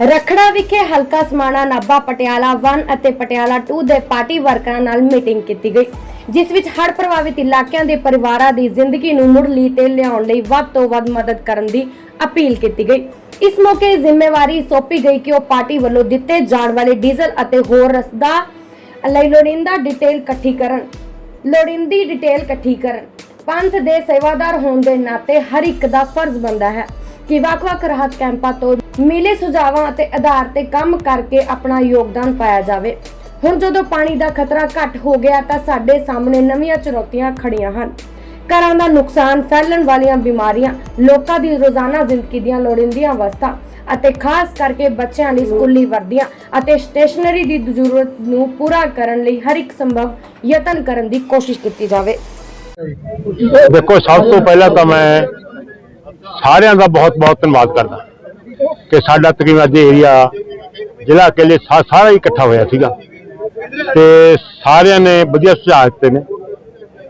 ਰਖੜਾ ਵਿਖੇ ਹਲਕਾ ਸਮਾਣਾ ਨਾਭਾ ਪਟਿਆਲਾ 1 ਅਤੇ ਪਟਿਆਲਾ 2 ਦੇ ਪਾਰਟੀ ਵਰਕਰਾਂ ਨਾਲ ਮੀਟਿੰਗ ਕੀਤੀ ਗਈ, ਜਿਸ ਵਿੱਚ ਹੜ੍ਹ ਪ੍ਰਭਾਵਿਤ ਇਲਾਕਿਆਂ ਦੇ ਪਰਿਵਾਰਾਂ ਦੀ ਜ਼ਿੰਦਗੀ ਨੂੰ ਮੁੜ ਲਈ ਤੇ ਲਿਆਉਣ ਲਈ ਵੱਧ ਤੋਂ ਵੱਧ ਮਦਦ ਕਰਨ ਦੀ ਅਪੀਲ ਕੀਤੀ ਗਈ। ਇਸ ਮੌਕੇ ਜ਼ਿੰਮੇਵਾਰੀ ਸੌਂਪੀ ਗਈ ਕਿ ਉਹ ਪਾਰਟੀ ਵੱਲੋਂ ਦਿੱਤੇ ਜਾਣ ਵਾਲੇ ਡੀਜ਼ਲ ਅਤੇ ਹੋਰ ਰਸਦਾ ਲਈ ਲੋੜੀਂਦਾ ਡਿਟੇਲ ਇਕੱਠੀ ਕਰਨ, ਲੋੜੀਂਦੀ ਡਿਟੇਲ ਇਕੱਠੀ ਕਰਨ, ਪੰਥ ਦੇ ਸੇਵਾਦਾਰ ਹੋਣ ਦੇ ਨਾਤੇ ਹਰ ਇੱਕ ਦਾ ਫਰਜ਼ ਬਣਦਾ ਹੈ। ਕਿ ਵੱਖ-ਵੱਖ ਰਾਹਤ ਕੈਂਪਾਂ ਤੋਂ ਮਿਲੇ ਸੁਝਾਵਾਂ ਅਤੇ ਆਧਾਰ ਤੇ ਕੰਮ ਕਰਕੇ ਆਪਣਾ ਯੋਗਦਾਨ ਪਾਇਆ ਜਾਵੇ। ਹੁਣ ਜਦੋਂ ਪਾਣੀ ਦਾ ਖਤਰਾ ਘੱਟ ਹੋ ਗਿਆ ਤਾਂ ਸਾਡੇ ਸਾਹਮਣੇ ਨਵੀਆਂ ਚੁਣੌਤੀਆਂ ਖੜੀਆਂ ਹਨ। ਘਰਾਂ ਦਾ ਨੁਕਸਾਨ, ਫੈਲਣ ਵਾਲੀਆਂ ਬਿਮਾਰੀਆਂ, ਲੋਕਾਂ ਦੀ ਰੋਜ਼ਾਨਾ ਜ਼ਿੰਦਗੀ ਦੀਆਂ ਲੋੜੀਂਦੀਆਂ ਵਸਤਾਂ ਅਤੇ ਖਾਸ ਕਰਕੇ ਬੱਚਿਆਂ ਲਈ ਸਕੂਲੀ ਵਰਦੀਆਂ ਅਤੇ ਸਟੇਸ਼ਨਰੀ ਦੀ ਜ਼ਰੂਰਤ ਨੂੰ ਪੂਰਾ ਕਰਨ ਲਈ ਹਰ ਇੱਕ ਸੰਭਵ ਯਤਨ ਕਰਨ ਦੀ ਕੋਸ਼ਿਸ਼ ਕੀਤੀ ਜਾਵੇ। ਦੇਖੋ, ਸਭ ਤੋਂ ਪਹਿਲਾਂ ਤਾਂ ਮੈਂ ਸਾਰਿਆਂ ਦਾ ਬਹੁਤ ਬਹੁਤ ਧੰਨਵਾਦ ਕਰਦਾ ਕਿ ਸਾਡਾ ਤਕਰੀਬਨ ਅੱਜ ਏਰੀਆ ਜ਼ਿਲ੍ਹਾ ਕੇ ਸਾਰਾ ਇਕੱਠਾ ਹੋਇਆ ਸੀਗਾ। ਤੇ ਸਾਰਿਆਂ ਨੇ ਵਧੀਆ ਸੁਝਾਅ ਦਿੱਤੇ ਨੇ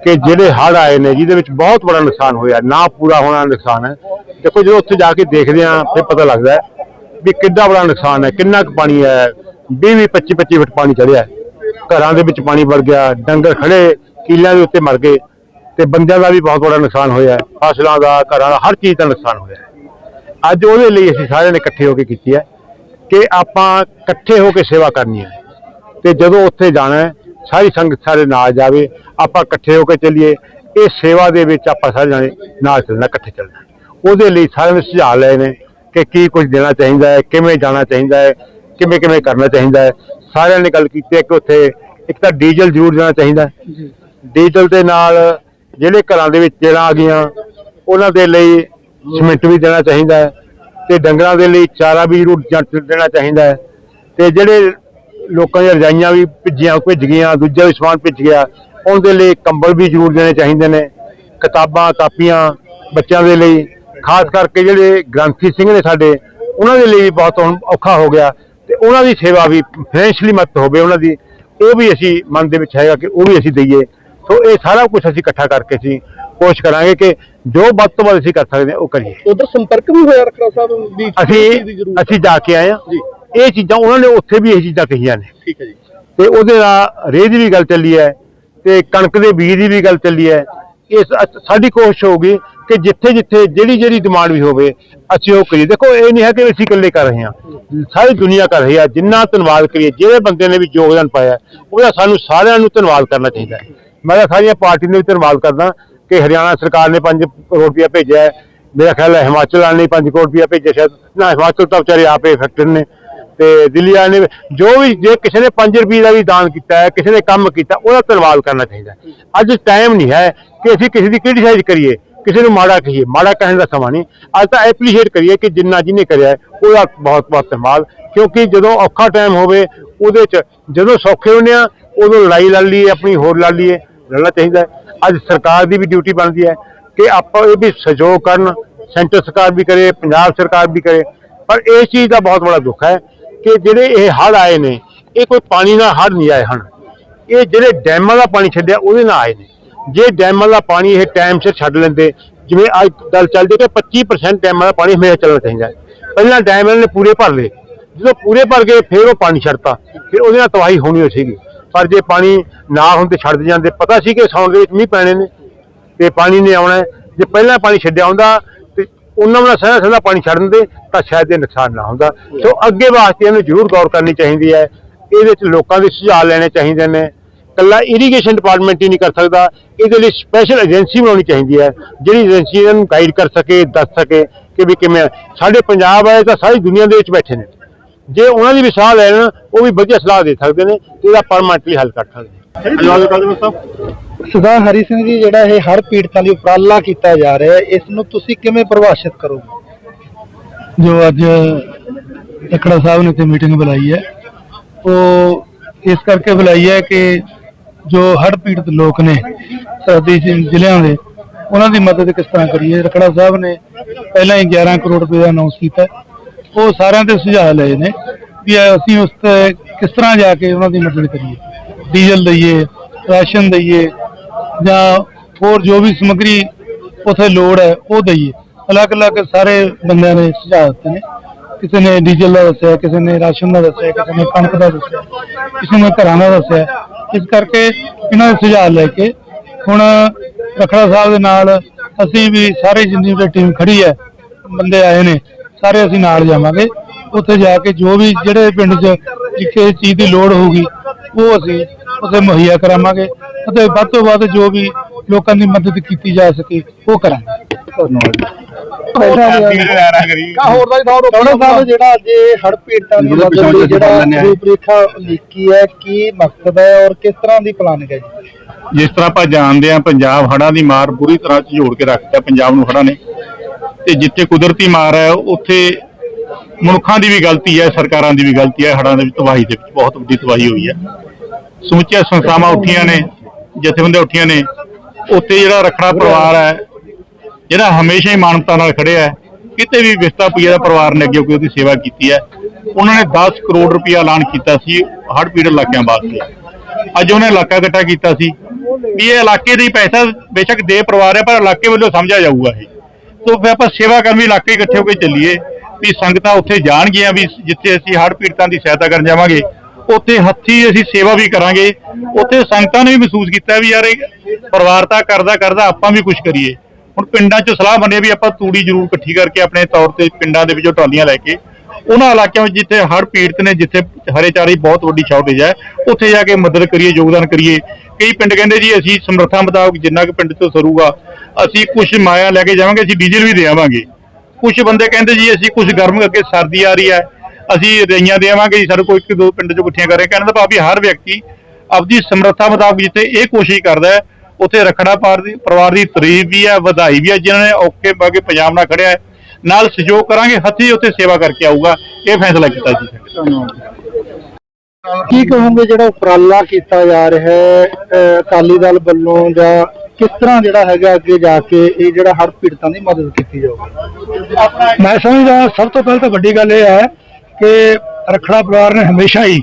ਕਿ ਜਿਹੜੇ ਹੜ੍ਹ ਆਏ ਨੇ, ਜਿਹਦੇ ਵਿੱਚ ਬਹੁਤ ਬੜਾ ਨੁਕਸਾਨ ਹੋਇਆ, ਨਾ ਪੂਰਾ ਹੋਣਾ ਨੁਕਸਾਨ ਹੈ। ਦੇਖੋ, ਜਦੋਂ ਉੱਥੇ ਜਾ ਕੇ ਦੇਖਦੇ ਆ ਫਿਰ ਪਤਾ ਲੱਗਦਾ ਹੈ ਵੀ ਕਿੰਨਾ ਬੜਾ ਨੁਕਸਾਨ ਹੈ, ਕਿੰਨਾ ਕੁ ਪਾਣੀ ਹੈ 20 20 25 25 ਫੁੱਟ ਪਾਣੀ ਚੜਿਆ ਘਰਾਂ ਦੇ ਵਿੱਚ ਪਾਣੀ ਵੜ ਗਿਆ, ਡੰਗਰ ਖੜੇ ਕੀਲਿਆਂ ਦੇ ਉੱਤੇ ਮਰ ਗਏ। ਤੇ ਬੰਦਿਆਂ ਦਾ ਵੀ ਬਹੁਤ ਬੜਾ ਨੁਕਸਾਨ ਹੋਇਆ ਹੈ। ਫਸਲਾਂ ਦਾ ਘਰਾਂ ਦਾ ਹਰ ਚੀਜ਼ ਦਾ ਨੁਕਸਾਨ ਹੋਇਆ ਹੈ। ਅੱਜ ਉਹਦੇ ਲਈ ਅਸੀਂ ਸਾਰਿਆਂ ਨੇ ਇਕੱਠੇ ਹੋ ਕੇ ਕੀਤੀ ਹੈ ਕਿ ਆਪਾਂ ਇਕੱਠੇ ਹੋ ਕੇ ਸੇਵਾ ਕਰਨੀ ਹੈ। ਤੇ ਜਦੋਂ ਉੱਥੇ ਜਾਣਾ ਹੈ ਸਾਰੀ ਸੰਗਤ ਸਾਰੇ ਨਾਲ ਜਾਵੇ ਆਪਾਂ ਇਕੱਠੇ ਹੋ ਕੇ ਚੱਲੀਏ ਇਹ ਸੇਵਾ ਦੇ ਵਿੱਚ ਆਪਾਂ ਸਾਰੇ ਜਾਣੇ ਨਾਲ ਚੱਲਣਾ ਇਕੱਠੇ ਚੱਲਣਾ ਉਹਦੇ ਲਈ ਸਾਰਿਆਂ ਨੇ ਸੁਝਾਅ ਲਏ ਨੇ ਕਿ ਕੀ ਕੁਝ ਦੇਣਾ ਚਾਹੀਦਾ ਹੈ ਕਿਵੇਂ ਜਾਣਾ ਚਾਹੀਦਾ ਹੈ ਕਿਵੇਂ ਕਿਵੇਂ ਕਰਨਾ ਚਾਹੀਦਾ ਹੈ। ਸਾਰਿਆਂ ਨੇ ਗੱਲ ਕੀਤੀ ਹੈ ਕਿ ਉੱਥੇ ਇੱਕ ਤਾਂ ਡੀਜ਼ਲ ਜ਼ਰੂਰ ਦੇਣਾ ਚਾਹੀਦਾ ਹੈ। ਡੀਜ਼ਲ ਦੇ ਨਾਲ ਜਿਹੜੇ ਘਰਾਂ ਦੇ ਵਿੱਚ ਜਿਹੜਾ ਆ ਗਈਆਂ, ਉਹਨਾਂ ਦੇ ਲਈ ਸੀਮੈਂਟ ਵੀ ਦੇਣਾ ਚਾਹੀਦਾ ਹੈ ਤੇ ਡੰਗਰਾਂ ਦੇ ਲਈ ਚਾਰਾ ਵੀ ਜ਼ਰੂਰ ਦੇਣਾ ਚਾਹੀਦਾ ਹੈ ਤੇ ਜਿਹੜੇ ਲੋਕਾਂ ਦੀਆਂ ਰਜਾਈਆਂ ਵੀ ਭਿੱਜੀਆਂ, ਭਿੱਜ ਗਈਆਂ, ਦੂਜਾ ਵੀ ਸਮਾਨ ਭਿੱਜ ਗਿਆ, ਉਹਦੇ ਲਈ ਕੰਬਲ ਵੀ ਜ਼ਰੂਰ ਦੇਣੇ ਚਾਹੀਦੇ ਨੇ, ਕਿਤਾਬਾਂ, ਕਾਪੀਆਂ ਬੱਚਿਆਂ ਦੇ ਲਈ, ਖਾਸ ਕਰਕੇ ਜਿਹੜੇ ਗ੍ਰੰਥੀ ਸਿੰਘ ਨੇ ਸਾਡੇ, ਉਹਨਾਂ ਦੇ ਲਈ ਵੀ ਬਹੁਤ ਹੁਣ ਔਖਾ ਹੋ ਗਿਆ ਤੇ ਉਹਨਾਂ ਦੀ ਸੇਵਾ ਵੀ ਫਾਈਨੈਂਸ਼ਲੀ ਮਦਦ ਹੋਵੇ ਉਹਨਾਂ ਦੀ, ਉਹ ਵੀ ਅਸੀਂ ਮਨ ਦੇ ਵਿੱਚ ਹੈਗਾ ਕਿ ਉਹ ਵੀ ਅਸੀਂ ਦਈਏ। ਸੋ ਇਹ ਸਾਰਾ ਕੁਝ ਅਸੀਂ ਇਕੱਠਾ ਕਰਕੇ ਅਸੀਂ ਕੋਸ਼ਿਸ਼ ਕਰਾਂਗੇ ਕਿ ਜੋ ਵੱਧ ਤੋਂ ਵੱਧ ਅਸੀਂ ਕਰ ਸਕਦੇ ਹਾਂ ਉਹ ਕਰੀਏ। ਉਧਰ ਸੰਪਰਕ ਵੀ ਹੋਇਆ ਰਖੜਾ ਸਾਹਿਬ ਦੀ ਅਸੀਂ ਅਸੀਂ ਜਾ ਕੇ ਆਏ ਆ ਜੀ। ਇਹ ਚੀਜ਼ਾਂ ਉਹਨਾਂ ਨੇ ਉੱਥੇ ਵੀ ਇਹ ਚੀਜ਼ਾਂ ਕਹੀਆਂ ਨੇ। ਠੀਕ ਹੈ ਜੀ। ਤੇ ਉਹਦੇ ਨਾਲ ਰੇਹ ਦੀ ਵੀ ਗੱਲ ਚੱਲੀ ਹੈ ਤੇ ਕਣਕ ਦੇ ਬੀਜ ਦੀ ਵੀ ਗੱਲ ਚੱਲੀ ਹੈ। ਇਹ ਸਾਡੀ ਕੋਸ਼ਿਸ਼ ਹੋਊਗੀ ਕਿ ਜਿੱਥੇ ਜਿੱਥੇ ਜਿਹੜੀ ਜਿਹੜੀ ਡਿਮਾਂਡ ਵੀ ਹੋਵੇ ਅਸੀਂ ਉਹ ਕਰੀਏ। ਦੇਖੋ ਇਹ ਨਹੀਂ ਹੈ ਕਿ ਅਸੀਂ ਇਕੱਲੇ ਕਰ ਰਹੇ ਹਾਂ। ਸਾਰੀ ਦੁਨੀਆ ਕਰ ਰਹੀ ਹੈ। ਜਿੰਨਾ ਧੰਨਵਾਦ ਕਰੀਏ ਜਿਹੜੇ ਬੰਦੇ ਨੇ ਵੀ ਯੋਗਦਾਨ ਪਾਇਆ ਉਹਦਾ ਸਾਨੂੰ ਸਾਰਿਆਂ ਨੂੰ ਧੰਨਵਾਦ ਕਰਨਾ ਚਾਹੀਦਾ ਹੈ। ਮੈਂ ਤਾਂ ਸਾਰੀਆਂ ਪਾਰਟੀਆਂ ਨੂੰ ਵੀ ਧੰਨਵਾਦ ਕਰਦਾ ਕਿ ਹਰਿਆਣਾ ਸਰਕਾਰ ਨੇ 5 ਕਰੋੜ ਰੁਪਇਆ ਭੇਜਿਆ ਹੈ। ਮੇਰਾ ਖਿਆਲ ਹੈ ਹਿਮਾਚਲ ਵਾਲੇ ਨੇ 5 ਕਰੋੜ ਰੁਪਇਆ ਭੇਜਿਆ ਸ਼ਾਇਦ। ਨਾ, ਹਿਮਾਚਲ ਤਾਂ ਵਿਚਾਰੇ ਆਪੇ ਫੈਕਟਰ ਨੇ। ਤੇ ਦਿੱਲੀ ਵਾਲੇ ਨੇ ਜੋ ਵੀ ਜੇ ਕਿਸੇ ਨੇ 5 ਰੁਪਏ ਦਾ ਵੀ ਦਾਨ ਕੀਤਾ ਹੈ, ਕਿਸੇ ਨੇ ਕੰਮ ਕੀਤਾ, ਉਹਦਾ ਧੰਨਵਾਦ ਕਰਨਾ ਚਾਹੀਦਾ ਅੱਜ ਟਾਈਮ ਨਹੀਂ ਹੈ ਕਿ ਅਸੀਂ ਕਿਸੇ ਦੀ ਕ੍ਰਿਟੀਸਾਈਜ਼ ਕਰੀਏ, ਕਿਸੇ ਨੂੰ ਮਾੜਾ ਕਹੀਏ। ਮਾੜਾ ਕਹਿਣ ਦਾ ਸਮਾਂ ਨਹੀਂ। ਅੱਜ ਤਾਂ ਐਪਰੀਸ਼ੀਏਟ ਕਰੀਏ ਕਿ ਜਿੰਨਾ ਜਿਹਨੇ ਕਰਿਆ ਉਹਦਾ ਬਹੁਤ ਬਹੁਤ ਧੰਨਵਾਦ। ਕਿਉਂਕਿ ਜਦੋਂ ਔਖਾ ਟਾਈਮ ਹੋਵੇ, ਉਹਦੇ ਚ ਜਦੋਂ ਸੌਖੇ ਹੁੰਦੇ ਆ ਉਦੋਂ ਲੜਾਈ ਲੜ ਲਈਏ, ਆਪਣੀ ਹੋਰ ਲੜ ਲਈਏ, ਲੜਨਾ ਚਾਹੀਦਾ ਅੱਜ ਸਰਕਾਰ ਦੀ ਵੀ ਡਿਊਟੀ ਬਣਦੀ ਹੈ ਕਿ ਆਪਾਂ ਇਹ ਵੀ ਸਹਿਯੋਗ ਕਰਨ ਸੈਂਟਰ ਸਰਕਾਰ ਵੀ ਕਰੇ, ਪੰਜਾਬ ਸਰਕਾਰ ਵੀ ਕਰੇ। ਪਰ ਇਸ ਚੀਜ਼ ਦਾ ਬਹੁਤ ਬੜਾ ਦੁੱਖ ਹੈ ਕਿ ਜਿਹੜੇ ਇਹ ਹੜ੍ਹ ਆਏ ਨੇ, ਇਹ ਕੋਈ ਪਾਣੀ ਨਾਲ ਹੜ੍ਹ ਨਹੀਂ ਆਏ ਹਨ। ਇਹ ਜਿਹੜੇ ਡੈਮਾਂ ਦਾ ਪਾਣੀ ਛੱਡਿਆ, ਉਹਦੇ ਨਾਲ ਆਏ ਨੇ। ਜੇ ਡੈਮਾਂ ਦਾ ਪਾਣੀ ਇਹ ਟਾਈਮ ਸਿਰ ਛੱਡ ਲੈਂਦੇ, ਜਿਵੇਂ ਅੱਜ ਗੱਲ ਚੱਲਦੀ ਕਿ 25% ਡੈਮਾਂ ਦਾ ਪਾਣੀ ਹਮੇਸ਼ਾ ਚੱਲਣਾ ਚਾਹੀਦਾ ਪਹਿਲਾਂ ਡੈਮ ਇਹਨਾਂ ਨੇ ਪੂਰੇ ਭਰ ਲਏ। ਜਦੋਂ ਪੂਰੇ ਭਰ ਗਏ, ਫਿਰ ਉਹ ਪਾਣੀ ਛੱਡਤਾ। ਫਿਰ ਉਹਦੇ ਨਾਲ ਤਬਾਹੀ ਹੋਣੀ ਹੋ ਸੀਗੀ। ਪਰ ਜੇ ਪਾਣੀ ਨਾ ਹੁੰਦੇ, ਛੱਡ ਜਾਂਦੇ, ਪਤਾ ਸੀ ਕਿ ਸੌਣ ਦੇ ਵਿੱਚ ਮੀਂਹ ਪੈਣੇ ਨੇ ਤੇ ਪਾਣੀ ਨੇ ਆਉਣਾ ਜੇ ਪਹਿਲਾਂ ਪਾਣੀ ਛੱਡਿਆ ਹੁੰਦਾ ਤੇ ਉਹਨਾਂ ਨਾਲ ਸਹਿ ਸਹਿ ਪਾਣੀ ਛੱਡ ਦਿੰਦੇ, ਤਾਂ ਸ਼ਾਇਦ ਇਹ ਨੁਕਸਾਨ ਨਾ ਹੁੰਦਾ। ਸੋ ਅੱਗੇ ਵਾਸਤੇ ਇਹਨੂੰ ਜ਼ਰੂਰ ਗੌਰ ਕਰਨੀ ਚਾਹੀਦੀ ਹੈ। ਇਹਦੇ ਵਿੱਚ ਲੋਕਾਂ ਦੇ ਸੁਝਾਅ ਲੈਣੇ ਚਾਹੀਦੇ ਨੇ। ਕੱਲਾ ਇਰੀਗੇਸ਼ਨ ਡਿਪਾਰਟਮੈਂਟ ਹੀ ਨਹੀਂ ਕਰ ਸਕਦਾ। ਇਹਦੇ ਲਈ ਸਪੈਸ਼ਲ ਏਜੰਸੀ ਬਣਾਉਣੀ ਚਾਹੀਦੀ ਹੈ, ਜਿਹੜੀ ਏਜੰਸੀ ਇਹਨਾਂ ਨੂੰ ਗਾਈਡ ਕਰ ਸਕੇ, ਦੱਸ ਸਕੇ ਕਿ ਵੀ ਕਿਵੇਂ ਹੈ। ਸਾਡੇ ਪੰਜਾਬ ਆਏ ਤਾਂ ਸਾਰੀ ਦੁਨੀਆ ਦੇ ਵਿੱਚ ਬੈਠੇ ਨੇ। ਜੇ ਉਹਨਾਂ ਦੀ ਵੀ ਸਲਾਹ ਲੈਣ ਉਹ ਵੀ ਵਧੀਆ ਸਲਾਹ ਦੇ ਸਕਦੇ ਨੇ ਤੇ ਇਹਦਾ ਪਰਮਾਨੈਂਟਲੀ ਹੱਲ ਕਰ ਸਕਦੇ ਨੇ। ਸਰਦਾਰ ਹਰੀ ਸਿੰਘ ਜੀ ਜਿਹੜਾ ਇਹ ਹਰ ਪੀੜਤਾਂ ਲਈ ਉਪਰਾਲਾ ਕੀਤਾ ਜਾ ਰਿਹਾ ਹੈ ਇਸ ਨੂੰ ਤੁਸੀਂ ਕਿਵੇਂ ਪ੍ਰਭਾਸ਼ਿਤ ਕਰੋਗੇ? ਜੋ ਅੱਜ ਰਖੜਾ ਸਾਹਿਬ ਨੇ ਤੇ ਮੀਟਿੰਗ ਬੁਲਾਈ ਹੈ ਉਹ ਇਸ ਕਰਕੇ ਬੁਲਾਈ ਹੈ ਕਿ ਜੋ ਹੜ੍ਹ ਪੀੜਤ ਲੋਕ ਨੇ ਸਰਦੀ ਜ਼ਿਲ੍ਹਿਆਂ ਦੇ ਉਹਨਾਂ ਦੀ ਮਦਦ ਕਿਸ ਤਰ੍ਹਾਂ ਕਰੀਏ? ਰਖੜਾ ਸਾਹਿਬ ਨੇ ਪਹਿਲਾਂ ਹੀ 11 ਕਰੋੜ ਰੁਪਏ ਦਾ ਅਨਾਉਂਸ ਕੀਤਾ। ਉਹ ਸਾਰਿਆਂ ਦੇ ਸੁਝਾਅ ਲਏ ਨੇ ਵੀ ਅਸੀਂ ਉਸ ਤੇ ਕਿਸ ਤਰ੍ਹਾਂ ਜਾ ਕੇ ਉਹਨਾਂ ਦੀ ਮਦਦ ਕਰੀਏ। ਡੀਜ਼ਲ ਦਈਏ, ਰਾਸ਼ਨ ਦਈਏ ਜਾਂ ਹੋਰ ਜੋ ਵੀ ਸਮੱਗਰੀ ਉਥੇ ਲੋੜ ਹੈ, ਉਹ ਦਈਏ। ਅਲੱਗ-ਅਲੱਗ ਸਾਰੇ ਬੰਦਿਆਂ ਨੇ ਸੁਝਾਅ ਦਿੱਤੇ ਨੇ। ਕਿਸੇ ਨੇ ਡੀਜ਼ਲ ਦਾ ਦੱਸਿਆ, ਕਿਸੇ ਨੇ ਰਾਸ਼ਨ ਦਾ ਦੱਸਿਆ, ਕਿਸੇ ਨੇ ਕਣਕ ਦਾ ਦੱਸਿਆ, ਕਿਸੇ ਨੇ ਘਰਾਂ ਦਾ ਦੱਸਿਆ। ਇਸ ਕਰਕੇ ਇਹਨਾਂ ਦੇ ਸੁਝਾਅ ਲੈ ਕੇ ਹੁਣ ਰਖੜਾ ਸਾਹਿਬ ਦੇ ਨਾਲ ਅਸੀਂ ਵੀ ਸਾਰੇ ਜਿੰਨੀ ਵੀ ਟੀਮ ਖੜੀ ਹੈ, ਬੰਦੇ ਆਏ ਨੇ। ਸਾਰੇ ਅਸੀਂ ਨਾਲ ਜਾਵਾਂਗੇ। ਉੱਥੇ ਜਾ ਕੇ ਜੋ ਵੀ ਜਿਹੜੇ ਪਿੰਡ 'ਚ ਕਿਸੇ ਚੀਜ਼ ਦੀ ਲੋੜ ਹੋਊਗੀ ਉਹ ਅਸੀਂ ਉੱਥੇ ਮੁਹੱਈਆ ਕਰਾਵਾਂਗੇ ਅਤੇ ਵੱਧ ਤੋਂ ਵੱਧ ਜੋ ਵੀ ਲੋਕਾਂ ਦੀ ਮਦਦ ਕੀਤੀ ਜਾ ਸਕੇ ਉਹ ਕਰਾਂਗੇ। ਚੌੜਾ ਸਾਹਿਬ ਜਿਹੜਾ ਅੱਜ ਹੜ ਪੀੜਤਾਂ ਦੀ ਮਦਦ ਲਈ ਜਿਹੜਾ ਰੂਪਰੇਖਾ ਲਿਖੀ ਹੈ ਕੀ ਮਕਸਦ ਹੈ ਔਰ ਕਿਸ ਤਰ੍ਹਾਂ ਦੀ ਪਲਾਨਿੰਗ ਹੈ ਜੀ? ਜਿਸ ਤਰ੍ਹਾਂ ਆਪਾਂ ਜਾਣਦੇ ਹਾਂ ਪੰਜਾਬ ਹੜ੍ਹਾਂ ਦੀ ਮਾਰ ਬੁਰੀ ਤਰ੍ਹਾਂ ਝੋੜ ਕੇ ਰੱਖਤਾ ਪੰਜਾਬ ਨੂੰ ਹੜ੍ਹਾਂ ਨੇ। ਤੇ ਜਿੱਥੇ ਕੁਦਰਤੀ ਮਾਰ ਹੈ, ਉੱਥੇ ਮਨੁੱਖਾਂ ਦੀ ਵੀ ਗਲਤੀ ਹੈ, ਸਰਕਾਰਾਂ ਦੀ ਵੀ ਗਲਤੀ ਹੈ, ਹੜ੍ਹਾਂ ਦੇ ਵਿੱਚ, ਤਬਾਹੀ ਦੇ ਵਿੱਚ ਬਹੁਤ ਵੱਡੀ ਤਬਾਹੀ ਹੋਈ ਹੈ। ਸਮੁੱਚੀਆਂ ਸੰਸਥਾਵਾਂ ਉੱਠੀਆਂ ਨੇ, ਜਥੇਬੰਦੀਆਂ ਉੱਠੀਆਂ ਨੇ, ਉੱਥੇ ਜਿਹੜਾ ਰਖੜਾ ਪਰਿਵਾਰ ਹੈ, ਜਿਹੜਾ ਹਮੇਸ਼ਾ ਹੀ ਮਾਨਵਤਾ ਨਾਲ ਖੜਿਆ ਹੈ, ਕਿਤੇ ਵੀ ਵਿਸਤਾ ਪਈਆ ਦਾ ਪਰਿਵਾਰ ਨੇ ਅੱਗੇ ਕੋਈ ਉਹਦੀ ਸੇਵਾ ਕੀਤੀ ਹੈ, ਉਹਨਾਂ ਨੇ 10 ਕਰੋੜ ਰੁਪਇਆ ਐਲਾਨ ਕੀਤਾ ਸੀ, ਹੜ੍ਹ ਪੀੜ ਇਲਾਕਿਆਂ ਵਾਸਤੇ। ਅੱਜ ਉਹਨੇ ਇਲਾਕਾ ਇਕੱਠਾ ਕੀਤਾ ਸੀ, ਵੀ ਇਹ ਇਲਾਕੇ ਦੀ ਪੈਸਾ ਬੇਸ਼ੱਕ ਦੇ ਪਰਿਵਾਰ ਹੈ, ਪਰ ਇਲਾਕੇ ਵੱਲੋਂ ਸਮਝਿਆ ਜਾਊਗਾ ਇਹ। ਤੋਂ ਫਿਰ ਆਪਾਂ ਸੇਵਾ ਕਰਮੀ ਇਲਾਕੇ ਇਕੱਠੇ ਹੋ ਕੇ ਚੱਲੀਏ ਵੀ ਸੰਗਤਾਂ ਉੱਥੇ ਜਾਣਗੀਆਂ ਵੀ ਜਿੱਥੇ ਅਸੀਂ ਹੜ੍ਹ ਪੀੜਤਾਂ ਦੀ ਸਹਾਇਤਾ ਕਰਨ ਜਾਵਾਂਗੇ। ਉੱਥੇ ਹੱਥੀ ਅਸੀਂ ਸੇਵਾ ਵੀ ਕਰਾਂਗੇ। ਉੱਥੇ ਸੰਗਤਾਂ ਨੇ ਵੀ ਮਹਿਸੂਸ ਕੀਤਾ ਵੀ ਯਾਰ ਇਹ ਪਰਿਵਾਰ ਤਾਂ ਕਰਦਾ ਕਰਦਾ ਆਪਾਂ ਵੀ ਕੁਝ ਕਰੀਏ। ਹੁਣ ਪਿੰਡਾਂ 'ਚ ਸਲਾਹ ਬਣੇ ਵੀ ਆਪਾਂ ਤੂੜੀ ਜ਼ਰੂਰ ਇਕੱਠੀ ਕਰਕੇ ਆਪਣੇ ਤੌਰ ਤੇ ਪਿੰਡਾਂ ਦੇ ਵਿੱਚੋਂ ਟਰਾਲੀਆਂ ਲੈ ਕੇ ਉਹਨਾਂ ਇਲਾਕਿਆਂ ਵਿੱਚ ਜਿੱਥੇ ਹੜ੍ਹ ਪੀੜਤ ਨੇ, ਜਿੱਥੇ ਹਰੇ ਚਾਰੇ ਦੀ ਬਹੁਤ ਵੱਡੀ ਸ਼ਾਰਟੇਜ ਹੈ, ਉੱਥੇ ਜਾ ਕੇ ਮਦਦ ਕਰੀਏ, ਯੋਗਦਾਨ ਕਰੀਏ। ਕਈ ਪਿੰਡ ਕਹਿੰਦੇ ਜੀ, ਅਸੀਂ ਸਮਰੱਥਾ ਮੁਤਾਬਕ ਜਿੰਨਾ ਕੁ ਪਿੰਡ ਤੋਂ ਸਰੂਗਾ, ਅਸੀਂ ਕੁਝ ਮਾਇਆ ਲੈ ਕੇ ਜਾਵਾਂਗੇ, ਅਸੀਂ ਡੀਜ਼ਲ ਵੀ ਦੇਵਾਂਗੇ ਕੁਝ ਬੰਦੇ ਕਹਿੰਦੇ ਜੀ, ਅਸੀਂ ਕੁਝ ਗਰਮ ਕਰਕੇ ਸਰਦੀ ਆ ਰਹੀ ਹੈ, ਅਸੀਂ ਰਈਆਂ ਦੇਵਾਂਗੇ ਜੀ, ਸਾਡੇ ਕੋਲ ਇੱਕ ਦੋ ਪਿੰਡ ਚੋਂ ਇਕੱਠੀਆਂ ਕਰੇ ਕਹਿਣ ਦਾ ਭਾਵ ਵੀ ਹਰ ਵਿਅਕਤੀ ਆਪਦੀ ਸਮਰੱਥਾ ਮੁਤਾਬਕ ਜਿੱਥੇ ਇਹ ਕੋਸ਼ਿਸ਼ ਕਰਦਾ ਹੈ, ਉੱਥੇ ਰੱਖਣਾ ਪਾਰ ਪਰਿਵਾਰ ਦੀ ਤਰੀਫ ਵੀ ਹੈ, ਵਧਾਈ ਵੀ ਹੈ, ਜਿਨ੍ਹਾਂ ਨੇ ਔਕੇ ਬਾਗੇ ਪੰਜਾਬ ਨਾਲ ਖੜਿਆ ਹੈ। ਨਾਲ ਸਹਿਯੋਗ ਕਰਾਂਗੇ ਹੱਥੀ ਉੱਥੇ ਸੇਵਾ ਕਰਕੇ ਆਊਗਾ। ਇਹ ਫੈਸਲਾ ਕੀਤਾ ਜੀ। ਕੀ ਕਹੋਗੇ ਜਿਹੜਾ ਉਪਰਾਲਾ ਕੀਤਾ ਜਾ ਰਿਹਾ ਹੈ ਅਕਾਲੀ ਦਲ ਵੱਲੋਂ ਜਾਂ ਕਿਸ ਤਰ੍ਹਾਂ ਜਿਹੜਾ ਹੈਗਾ ਅੱਗੇ ਜਾ ਕੇ ਇਹ ਜਿਹੜਾ ਹੜ ਪੀੜਤਾਂ ਦੀ ਮਦਦ ਕੀਤੀ ਜਾਊਗੀ? ਮੈਂ ਸਮਝਦਾ ਸਭ ਤੋਂ ਪਹਿਲਾਂ ਤਾਂ ਵੱਡੀ ਗੱਲ ਇਹ ਹੈ ਕਿ ਰਖੜਾ ਪਰਿਵਾਰ ਨੇ ਹਮੇਸ਼ਾ ਹੀ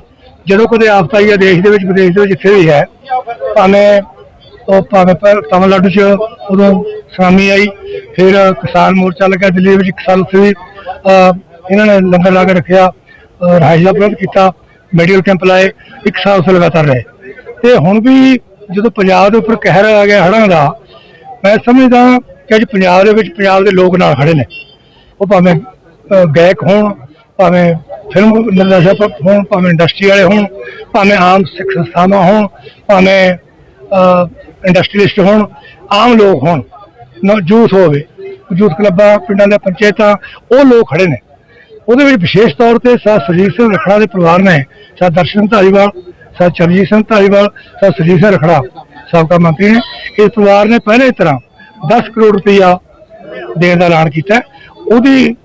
ਜਦੋਂ ਕਦੇ ਆਫਤ ਆਈ ਹੈ ਦੇਸ਼ ਦੇ ਵਿੱਚ ਵਿਦੇਸ਼ ਦੇ ਵਿੱਚ ਜਿੱਥੇ ਵੀ ਹੈ ਭਾਵੇਂ ਉਹ ਭਾਵੇਂ ਪਹਿਲ ਤਮਿਲਨਾਡੂ 'ਚ ਉਦੋਂ ਸੁਨਾਮੀ ਆਈ ਫਿਰ ਕਿਸਾਨ ਮੋਰਚਾ ਲੱਗਾ ਦਿੱਲੀ ਦੇ ਵਿੱਚ ਇੱਕ ਸਾਲ ਉੱਥੇ ਵੀ ਇਹਨਾਂ ਨੇ ਲੰਗਰ ਲਾ ਕੇ ਰੱਖਿਆ ਅਹ, ਰਿਹਾਇਸ਼ ਦਾ ਪ੍ਰਬੰਧ ਕੀਤਾ ਮੈਡੀਕਲ ਕੈਂਪ ਲਾਏ ਇੱਕ ਸਾਲ ਉੱਥੇ ਲਗਾਤਾਰ ਰਹੇ। ਤੇ ਹੁਣ ਵੀ ਜਦੋਂ ਪੰਜਾਬ ਦੇ ਉੱਪਰ ਕਹਿਰ ਆ ਗਿਆ ਹੜ੍ਹਾਂ ਦਾ ਮੈਂ ਸਮਝਦਾ ਕਿ ਅੱਜ ਪੰਜਾਬ ਦੇ ਵਿੱਚ ਪੰਜਾਬ ਦੇ ਲੋਕ ਨਾਲ ਖੜੇ ਨੇ। ਉਹ ਭਾਵੇਂ ਗਾਇਕ ਹੋਣ ਭਾਵੇਂ ਫਿਲਮ ਨਿਰਦੇਸ਼ਕ ਹੋਣ ਭਾਵੇਂ ਇੰਡਸਟਰੀ ਵਾਲੇ ਹੋਣ ਭਾਵੇਂ ਆਮ ਸਿੱਖ ਸੰਸਥਾਵਾਂ ਹੋਣ ਭਾਵੇਂ ਇੰਡਸਟਰੀਲਿਸਟ ਹੋਣ ਆਮ ਲੋਕ ਹੋਣ। ਜੂਥ ਹੋਵੇ ਜੂਥ ਕਲੱਬਾਂ, ਪਿੰਡਾਂ ਦੇ ਪੰਚਾਇਤਾਂ, ਉਹ ਲੋਕ ਖੜੇ ਨੇ। ਉਹਦੇ ਵਿੱਚ ਵਿਸ਼ੇਸ਼ ਤੌਰ ਤੇ ਸਰ ਸੁਰਜੀਤ ਸਿੰਘ ਰਖੜਾ ਦੇ ਪਰਿਵਾਰ ਨੇ। Sir Darshan Dhariwal sir Charjit Singh Dhariwal sir Surjit Singh Rakhra, ਸਾਬਕਾ ਮੰਤਰੀ ਨੇ। ਇਸ ਪਰਿਵਾਰ ਨੇ ਪਹਿਲੇ ਤਰ੍ਹਾਂ 10 ਕਰੋੜ ਰੁਪਇਆ ਦੇਣ ਦਾ ਐਲਾਨ ਕੀਤਾ। ਉਹਦੀ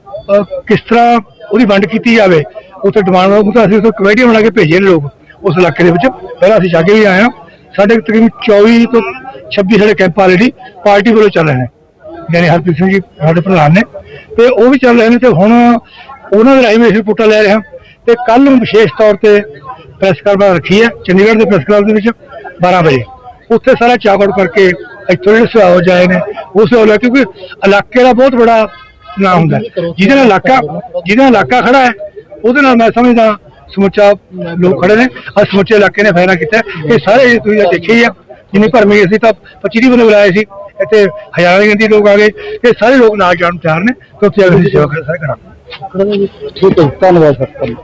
ਕਿਸ ਤਰ੍ਹਾਂ ਉਹਦੀ ਵੰਡ ਕੀਤੀ ਜਾਵੇ, ਉੱਥੇ ਡਿਮਾਂਡ ਉਹ ਤਾਂ ਅਸੀਂ ਉੱਥੇ ਕਮੇਟੀ ਬਣਾ ਕੇ ਭੇਜੇ ਨੇ ਲੋਕ, ਉਸ ਇਲਾਕੇ ਦੇ ਵਿੱਚ। ਪਹਿਲਾਂ ਅਸੀਂ ਜਾ ਕੇ ਵੀ ਆਏ ਹਾਂ। ਸਾਡੇ ਤਕਰੀਬਨ 24 ਤੋਂ 26 ਸਾਡੇ ਕੈਂਪ ਆਲਰੇਡੀ ਪਾਰਟੀ ਵੱਲੋਂ ਚੱਲ ਰਹੇ ਨੇ। ਯਾਨੀ ਹਰਪ੍ਰੀਤ ਸਿੰਘ ਜੀ ਸਾਡੇ ਪ੍ਰਧਾਨ ਨੇ। ਤੇ ਉਹ ਵੀ ਚੱਲ ਰਹੇ ਨੇ ਤੇ ਹੁਣ ਉਹਨਾਂ ਦੇ ਰਾਹੀਂ ਮੈਂ ਅਸੀਂ ਰਿਪੋਰਟਾਂ ਲੈ ਰਹੇ। ਹਾਂ ਤੇ ਕੱਲ ਨੂੰ ਵਿਸ਼ੇਸ਼ ਤੌਰ ਤੇ ਪ੍ਰੈਸ ਕਲੱਬ ਰੱਖੀ ਹੈ, ਚੰਡੀਗੜ੍ਹ ਦੇ ਪ੍ਰੈਸ ਕਲੱਬ ਦੇ ਵਿੱਚ 12 ਵਜੇ। ਉੱਥੇ ਸਾਰਾ ਚਾਕਆਊਟ ਕਰਕੇ ਇੱਥੋਂ ਜਿਹੜੇ ਸੁਆਹ ਜਾਏ ਨੇ, ਉਹ ਸੁਆਹ ਕਿਉਂਕਿ ਇਲਾਕੇ ਦਾ ਬਹੁਤ ਬੜਾ ਨਾਂ ਹੁੰਦਾ। ਜਿਹਦੇ ਨਾਲ ਇਲਾਕਾ ਜਿਹਦੇ ਨਾਲ ਇਲਾਕਾ ਖੜਾ ਹੈ, ਉਹਦੇ ਨਾਲ ਮੈਂ ਸਮਝਦਾ ਸਮੁੱਚਾ ਲੋਕ ਖੜੇ ਨੇ ਅੱਜ ਸਮੁੱਚੇ ਇਲਾਕੇ ਨੇ ਫੈਸਲਾ ਕੀਤਾ। ਇਹ ਸਾਰੇ ਤੁਸੀਂ ਤਾਂ ਦੇਖਿਆ ਹੀ ਆ, ਜਿੰਨੀ ਭਰਮੀ ਅਸੀਂ ਤਾਂ 25 ਬੰਦੇ ਬੁਲਾਏ ਸੀ, ਇੱਥੇ ਹਜ਼ਾਰਾਂ ਦੀ ਗਿਣਤੀ ਲੋਕ ਆ ਗਏ। ਇਹ ਸਾਰੇ ਲੋਕ ਨਾਲ ਜਾਣ ਨੂੰ ਤਿਆਰ ਨੇ, ਤੇ ਉੱਥੇ ਅਗਲੀ ਸੇਵਾ ਕਰ ਸਾਰੇ ਕਰਾਂਗੇ। ਠੀਕ ਹੈ ਧੰਨਵਾਦ ਸਰ।